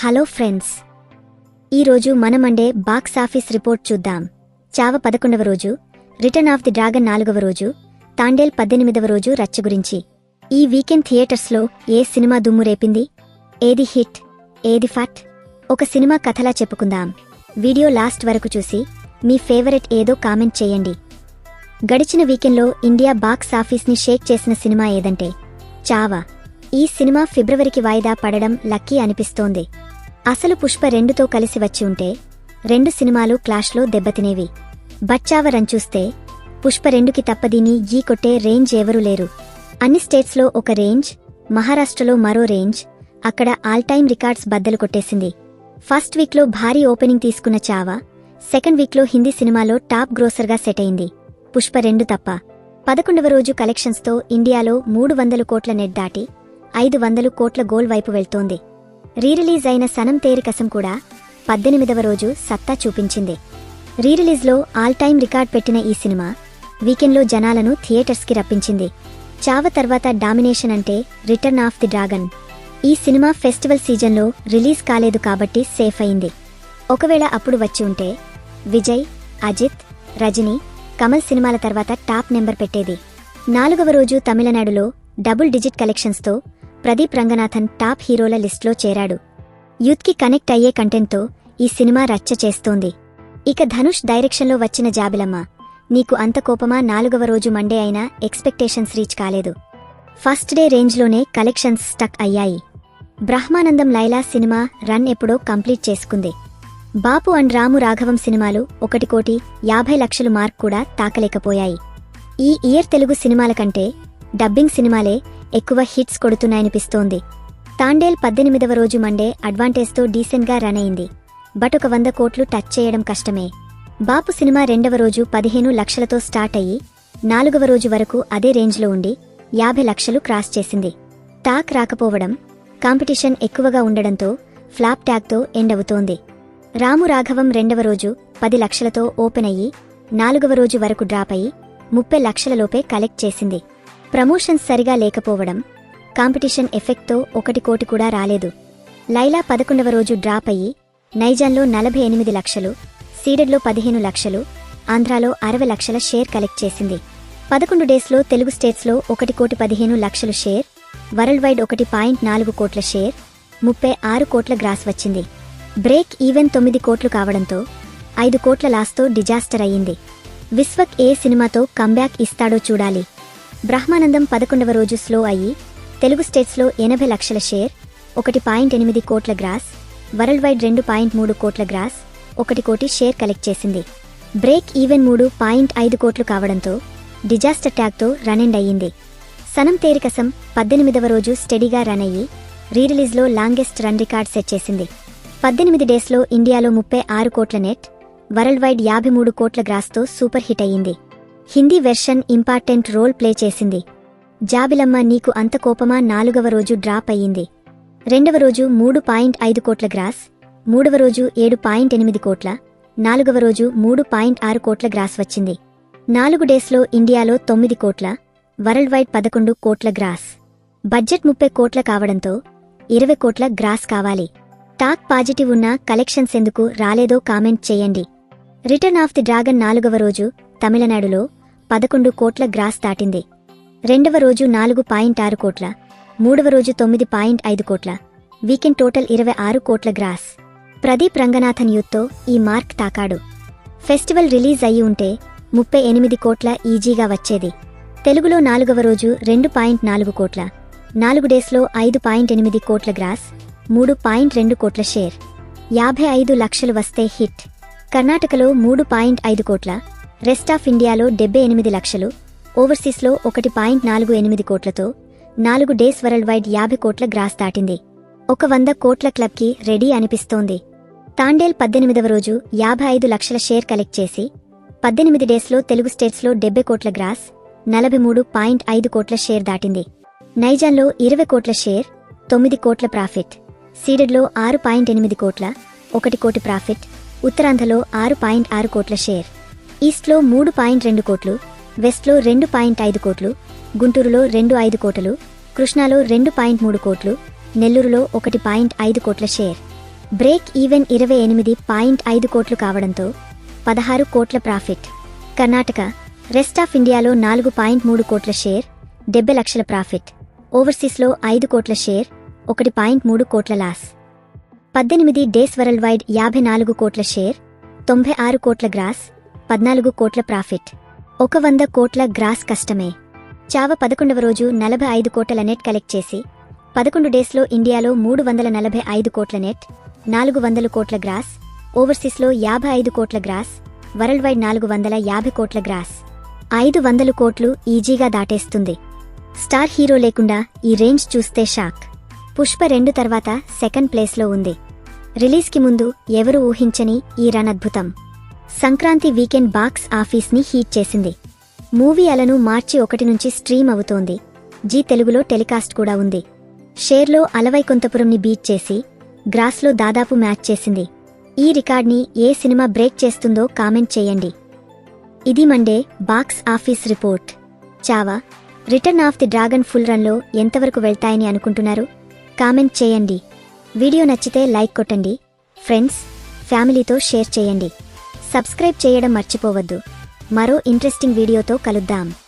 Hello friends. ఈరోజు మనమండే box office report చూద్దాం. చావ పదకొండవ రోజు రిటర్న్ ఆఫ్ ది డ్రాగన్ నాలుగవ రోజు తాండేల్ పద్దెనిమిదవ రోజు రచ్చ గురించి. ఈ వీకెండ్ థియేటర్స్లో ఏ సినిమా దుమ్ము రేపింది? ఏది హిట్? ఏది ఫట్? ఒక సినిమా కథలా చెప్పుకుందాం. వీడియో లాస్ట్ వరకు చూసి మీ ఫేవరెట్ ఏదో కామెంట్ చేయండి. గడిచిన వీకెండ్లో ఇండియా బాక్స్ ఆఫీస్ని షేక్ చేసిన సినిమా ఏదంటే చావా. ఈ సినిమా ఫిబ్రవరికి వాయిదా పడడం లక్కీ అనిపిస్తోంది. అసలు పుష్ప రెండుతో కలిసి వచ్చి ఉంటే రెండు సినిమాలు క్లాష్లో దెబ్బతినేవి. బచ్చావరం చూస్తే పుష్ప రెండుకి తప్పదీని ఈ కొట్టే రేంజ్ ఎవరూ లేరు. అన్ని స్టేట్స్లో ఒక రేంజ్ మహారాష్ట్రలో మరో రేంజ్ అక్కడ ఆల్ టైమ్ రికార్డ్స్ బద్దలు కొట్టేసింది. ఫస్ట్ వీక్లో భారీ ఓపెనింగ్ తీసుకున్న చావా సెకండ్ వీక్లో హిందీ సినిమాలో టాప్ గ్రోసర్గా సెట్ అయింది. పుష్ప రెండు తప్ప పదకొండవ రోజు కలెక్షన్స్తో ఇండియాలో మూడు వందల కోట్ల నెట్ దాటి ఐదు వందలు కోట్ల గోల్ వైపు వెళ్తోంది. రీరిలీజ్ అయిన సనం తేరికసం కూడా పద్దెనిమిదవ రోజు సత్తా చూపించింది. రీరిలీజ్లో ఆల్ టైమ్ రికార్డ్ పెట్టిన ఈ సినిమా వీకెండ్లో జనాలను థియేటర్స్కి రప్పించింది. చావ తర్వాత డామినేషన్ అంటే రిటర్న్ ఆఫ్ ది డ్రాగన్. ఈ సినిమా ఫెస్టివల్ సీజన్లో రిలీజ్ కాలేదు కాబట్టి సేఫ్ అయింది. ఒకవేళ అప్పుడు వచ్చి ఉంటే విజయ్ అజిత్ రజనీ కమల్ సినిమాల తర్వాత టాప్ నెంబర్ పెట్టేది. నాలుగవ రోజు తమిళనాడులో డబుల్ డిజిట్ కలెక్షన్స్తో ప్రదీప్ రంగనాథన్ టాప్ హీరోల లిస్ట్లో చేరాడు. యూత్కి కనెక్ట్ అయ్యే కంటెంట్తో ఈ సినిమా రచ్చ చేస్తోంది. ఇక ధనుష్ డైరెక్షన్లో వచ్చిన జాబిలమ్మ నీకు అంత కోపమా? నాలుగవ రోజు మండే అయినా ఎక్స్పెక్టేషన్స్ రీచ్ కాలేదు. ఫస్ట్ డే రేంజ్లోనే కలెక్షన్స్ స్టక్ అయ్యాయి. బ్రహ్మానందం లైలా సినిమా రన్ ఎప్పుడో కంప్లీట్ చేసుకుంది. బాపు అండ్ రాము రాఘవం సినిమాలు ఒకటి కోటి యాభై లక్షలు మార్క్ కూడా తాకలేకపోయాయి. ఈ ఇయర్ తెలుగు సినిమాల కంటే డబ్బింగ్ సినిమాలే ఎక్కువ హిట్స్ కొడుతున్నాయనిపిస్తోంది. తాండేల్ పద్దెనిమిదవ రోజు మండే అడ్వాంటేజ్తో డీసెంట్గా రన్ అయింది. బట్ ఒక వంద కోట్లు టచ్ చేయడం కష్టమే. బాపు సినిమా రెండవ రోజు పదిహేను లక్షలతో స్టార్ట్ అయ్యి నాలుగవ రోజు వరకు అదే రేంజ్లో ఉండి యాభై లక్షలు క్రాస్ చేసింది. టాక్ రాకపోవడం కాంపిటీషన్ ఎక్కువగా ఉండడంతో ఫ్లాప్ ట్యాగ్తో ఎండ్ అవుతోంది. రాము రాఘవం రెండవ రోజు పది లక్షలతో ఓపెన్ అయ్యి నాలుగవ రోజు వరకు డ్రాప్ అయ్యి ముప్పై లక్షలలోపే కలెక్ట్ చేసింది. ప్రమోషన్స్ సరిగా లేకపోవడం కాంపిటీషన్ ఎఫెక్ట్తో ఒకటి కోటి కూడా రాలేదు. లైలా పదకొండవ రోజు డ్రాప్ అయ్యి నైజాన్లో నలభై ఎనిమిది లక్షలు సీడెడ్లో పదిహేను లక్షలు ఆంధ్రాలో అరవై లక్షల షేర్ కలెక్ట్ చేసింది. పదకొండు డేస్లో తెలుగు స్టేట్స్లో ఒకటి కోటి పదిహేను లక్షలు షేర్ వరల్డ్ వైడ్ ఒకటి పాయింట్ నాలుగు కోట్ల షేర్ ముప్పై ఆరు కోట్ల గ్రాస్ వచ్చింది. బ్రేక్ ఈవెన్ తొమ్మిది కోట్లు కావడంతో ఐదు కోట్ల లాస్తో డిజాస్టర్ అయ్యింది. విశ్వక్ ఏ సినిమాతో కంబ్యాక్ ఇస్తాడో చూడాలి. బ్రహ్మానందం పదకొండవ రోజు స్లో అయ్యి తెలుగు స్టేట్స్లో ఎనభై లక్షల షేర్ ఒకటి పాయింట్ ఎనిమిది కోట్ల గ్రాస్ వరల్డ్ వైడ్ రెండు పాయింట్ మూడు కోట్ల గ్రాస్ ఒకటి కోటి షేర్ కలెక్ట్ చేసింది. బ్రేక్ ఈవెన్ మూడు పాయింట్ ఐదు కోట్లు కావడంతో డిజాస్టర్ ట్యాగ్తో రన్ ఎండ్ అయ్యింది. సనం తేరికసం పద్దెనిమిదవ రోజు స్టడీగా రన్ అయ్యి రీరిలీజ్లో లాంగెస్ట్ రన్ రికార్డ్ సెట్ చేసింది. పద్దెనిమిది డేస్లో ఇండియాలో ముప్పై ఆరు కోట్ల నెట్ వరల్డ్ వైడ్ యాభై మూడు కోట్ల గ్రాస్తో సూపర్ హిట్ అయ్యింది. Hindi version important role play చేసింది. జాబిలమ్మ నీకు అంత కోపమా? నాలుగవ రోజు డ్రాప్ అయ్యింది. రెండవ రోజు మూడు పాయింట్ ఐదు కోట్ల గ్రాస్ మూడవ రోజు ఏడు పాయింట్ ఎనిమిది కోట్ల నాలుగవ రోజు మూడు పాయింట్ ఆరు కోట్ల గ్రాస్ వచ్చింది. నాలుగు డేస్లో ఇండియాలో తొమ్మిది కోట్ల వరల్డ్ వైడ్ పదకొండు కోట్ల గ్రాస్. బడ్జెట్ ముప్పై కోట్ల కావడంతో ఇరవై కోట్ల గ్రాస్ కావాలి. టాక్ పాజిటివ్ ఉన్న కలెక్షన్స్ ఎందుకు రాలేదో కామెంట్ చేయండి. రిటర్న్ ఆఫ్ ది డ్రాగన్ నాలుగవ రోజు తమిళనాడులో పదకొండు కోట్ల గ్రాస్ దాటింది. రెండవ రోజు నాలుగు పాయింట్ ఆరు కోట్ల మూడవ రోజు తొమ్మిది పాయింట్ ఐదు కోట్ల వీకెండ్ టోటల్ ఇరవై ఆరు కోట్ల గ్రాస్. ప్రదీప్ రంగనాథన్ యూత్తో ఈ మార్క్ తాకాడు. ఫెస్టివల్ రిలీజ్ అయి ఉంటే ముప్పై ఎనిమిది కోట్ల ఈజీగా వచ్చేది. తెలుగులో నాలుగవ రోజు రెండు పాయింట్ నాలుగు కోట్ల నాలుగు డేస్లో ఐదు పాయింట్ ఎనిమిది కోట్ల గ్రాస్ మూడు పాయింట్ రెండు కోట్ల షేర్. యాభై ఐదు లక్షలు వస్తే హిట్. కర్ణాటకలో మూడు పాయింట్ ఐదు కోట్ల రెస్ట్ ఆఫ్ ఇండియాలో డెబ్బై ఎనిమిది లక్షలు ఓవర్సీస్లో ఒకటి పాయింట్ నాలుగు ఎనిమిది కోట్లతో నాలుగు డేస్ వరల్డ్ వైడ్ యాభై కోట్ల గ్రాస్ దాటింది. ఒక వంద కోట్ల క్లబ్కి రెడీ అనిపిస్తోంది. తాండేల్ పద్దెనిమిదవ రోజు యాభై ఐదు లక్షల షేర్ కలెక్ట్ చేసి పద్దెనిమిది డేస్లో తెలుగు స్టేట్స్లో డెబ్బై కోట్ల గ్రాస్ నలభై మూడు పాయింట్ ఐదు కోట్ల షేర్ దాటింది. నైజాన్లో ఇరవై కోట్ల షేర్ తొమ్మిది కోట్ల ప్రాఫిట్ సీడెడ్లో ఆరు పాయింట్ ఎనిమిది కోట్ల ఒకటి కోటి ప్రాఫిట్ ఉత్తరాంధ్రలో ఆరు పాయింట్ ఆరు కోట్ల షేర్. ఈస్ట్లో మూడు పాయింట్ రెండు కోట్లు వెస్ట్లో రెండు పాయింట్ ఐదు కోట్లు గుంటూరులో రెండు ఐదు కోట్లు కృష్ణాలో రెండు పాయింట్ మూడు కోట్లు నెల్లూరులో ఒకటి పాయింట్ ఐదు కోట్ల షేర్. బ్రేక్ ఈవెన్ ఇరవై ఎనిమిది పాయింట్ ఐదు కోట్లు కావడంతో పదహారు కోట్ల ప్రాఫిట్. కర్ణాటక రెస్ట్ ఆఫ్ ఇండియాలో నాలుగు పాయింట్ మూడు కోట్ల షేర్ డెబ్బై లక్షల ప్రాఫిట్. ఓవర్సీస్లో ఐదు కోట్ల షేర్ ఒకటి పాయింట్ మూడు కోట్ల లాస్. పద్దెనిమిది డేస్ వరల్డ్ వైడ్ యాభై నాలుగు కోట్ల షేర్ తొంభై ఆరు కోట్ల గ్రాస్ పద్నాలుగు కోట్ల ప్రాఫిట్. ఒక వంద కోట్ల గ్రాస్ కష్టమే. చావ పదకొండవ రోజు నలభై ఐదు కోట్ల నెట్ కలెక్ట్ చేసి పదకొండు డేస్లో ఇండియాలో మూడు వందల నలభై ఐదు కోట్ల నెట్ నాలుగు వందల కోట్ల గ్రాస్ ఓవర్సీస్లో యాభై ఐదు కోట్ల గ్రాస్ వరల్డ్ వైడ్ నాలుగు వందల యాభై కోట్ల గ్రాస్. ఐదు వందలు కోట్లు ఈజీగా దాటేస్తుంది. స్టార్ హీరో లేకుండా ఈ రేంజ్ చూస్తే షాక్. పుష్ప రెండు తర్వాత సెకండ్ ప్లేస్లో ఉంది. రిలీజ్కి ముందు ఎవరు ఊహించని ఈ రన్ అద్భుతం. సంక్రాంతి వీకెండ్ బాక్స్ ఆఫీస్ని హీట్ చేసింది. మూవీ అలను మార్చి ఒకటి నుంచి స్ట్రీమ్ అవుతోంది. జీ తెలుగులో టెలికాస్ట్ కూడా ఉంది. షేర్లో అలవై కొంతపురంని బీట్ చేసి గ్రాస్లో దాదాపు మ్యాచ్ చేసింది. ఈ రికార్డ్ని ఏ సినిమా బ్రేక్ చేస్తుందో కామెంట్ చేయండి. ఇది Monday box office report. Chhaava return of the dragon full రన్లో ఎంతవరకు వెళ్తాయని అనుకుంటున్నారు? కామెంట్ చేయండి. వీడియో నచ్చితే లైక్ కొట్టండి. ఫ్రెండ్స్ ఫ్యామిలీతో షేర్ చేయండి. సబ్స్క్రైబ్ చేయడం మర్చిపోవద్దు. మరో ఇంట్రెస్టింగ్ వీడియోతో కలుద్దాం.